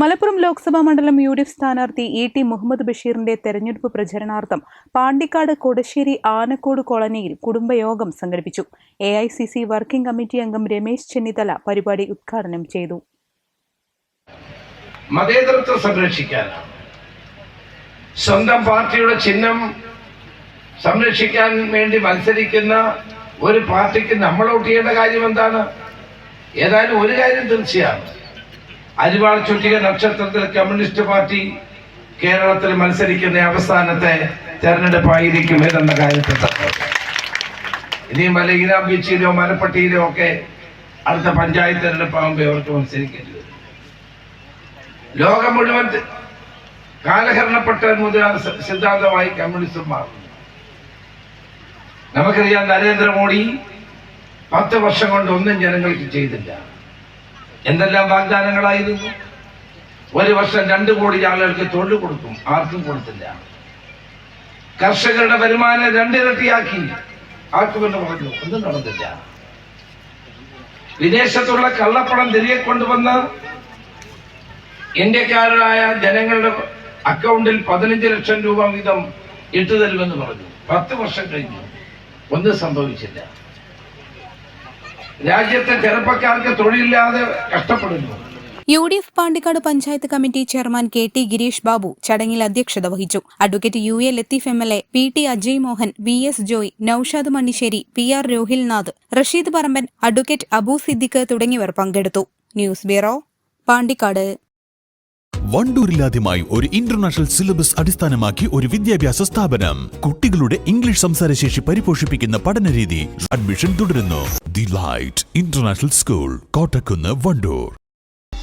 മലപ്പുറം ലോക്സഭാ മണ്ഡലം U D F സ്ഥാനാർത്ഥി E T Muhammad ബഷീറിന്റെ തെരഞ്ഞെടുപ്പ് പ്രചരണാർത്ഥം പാണ്ടിക്കാട് കൊടശ്ശേരി ആനക്കോട് കോളനിയിൽ കുടുംബയോഗം സംഘടിപ്പിച്ചു. A I C C working committee അംഗം രമേശ് ചെന്നിത്തല പരിപാടി ഉദ്ഘാടനം ചെയ്തു. മതേതരത്വം സംരക്ഷിക്കാനാണ്. സ്വന്തം പാർട്ടിയുടെ ചിഹ്നം സംരക്ഷിക്കാൻ വേണ്ടി മത്സരിക്കുന്ന ഒരു പാർട്ടിക്ക് നമ്മൾ വോട്ട് ചെയ്യേണ്ട കാര്യം എന്താണ്? ഏതായാലും ഒരു കാര്യം തീർച്ചയാണ്. അരിവാൾ ചുറ്റിക നക്ഷത്രത്തിൽ കമ്മ്യൂണിസ്റ്റ് പാർട്ടി കേരളത്തിൽ മത്സരിക്കുന്ന അവസാനത്തെ തെരഞ്ഞെടുപ്പായിരിക്കും ഏതെന്ന കാര്യത്തിൽ. ഇനിയും വല്ല ഈരാം ബീച്ചിലോ മലപ്പട്ടിയിലോ ഒക്കെ അടുത്ത പഞ്ചായത്ത് തെരഞ്ഞെടുപ്പാകുമ്പോൾ അവർക്ക് മത്സരിക്കേണ്ടി വരും. ലോകം മുഴുവൻ കാലഹരണപ്പെട്ട മുതൽ സിദ്ധാന്തമായി കമ്മ്യൂണിസം മാറുന്നു നമുക്കറിയാം നരേന്ദ്രമോദി പത്ത് വർഷം കൊണ്ട് ഒന്നും ജനങ്ങൾക്ക് ചെയ്തില്ല. എന്തെല്ലാം വാഗ്ദാനങ്ങളായിരുന്നു? ഒരു വർഷം രണ്ടു കോടി ആളുകൾക്ക് തൊഴിൽ കൊടുക്കും. ആർക്കും കൊടുത്തില്ല. കർഷകരുടെ വരുമാനം രണ്ടിരട്ടിയാക്കി ആക്കുമെന്ന് പറഞ്ഞു. ഒന്നും നടന്നില്ല. വിദേശത്തുള്ള കള്ളപ്പണം തിരികെ കൊണ്ടുവന്ന് ഇന്ത്യക്കാരായ ജനങ്ങളുടെ അക്കൗണ്ടിൽ പതിനഞ്ച് ലക്ഷം രൂപ വീതം ഇട്ടു തരുമെന്ന് പറഞ്ഞു. പത്ത് വർഷം കഴിഞ്ഞു. ഒന്നും സംഭവിച്ചില്ല. രാജ്യത്തെ ചെറുപ്പക്കാർക്ക് തൊഴിലില്ലാതെ കഷ്ടപ്പെടുന്നു. U D F Pandikkad panchayat committee chairman K T Girish Babu ചടങ്ങിൽ അധ്യക്ഷത വഹിച്ചു. Advocate U A Latheef M L A P T Ajay Mohan V S Joy Noushad Mannissery P R Rohilnath Rasheed Paramban advocate Abu Siddique തുടങ്ങിയവർ പങ്കെടുത്തു. News bureau Pandikkad. വണ്ടൂരിലാദ്യമായി ഒരു international syllabus അടിസ്ഥാനമാക്കി ഒരു വിദ്യാഭ്യാസ സ്ഥാപനം. കുട്ടികളുടെ ഇംഗ്ലീഷ് സംസാരശേഷി പരിപോഷിപ്പിക്കുന്ന പഠനരീതി അഡ്മിഷൻ തുടരുന്നു. The light international school Kottakkunnu Wandoor.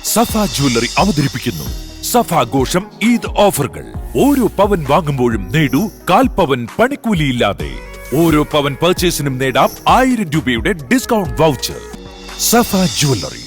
Safa jewellery അവതരിപ്പിക്കുന്നു. സഫ ആഘോഷം ഈദ് ഓഫറുകൾ. ഓരോ പവൻ വാങ്ങുമ്പോഴും നേടൂ കാൽ പവൻ പണിക്കൂലിയില്ലാതെ. ഓരോ പവൻ പർച്ചേസിനും നേടാം ആയിരം രൂപയുടെ ഡിസ്കൗണ്ട് വൗച്ചർ സഫ ജ്വല്ലറി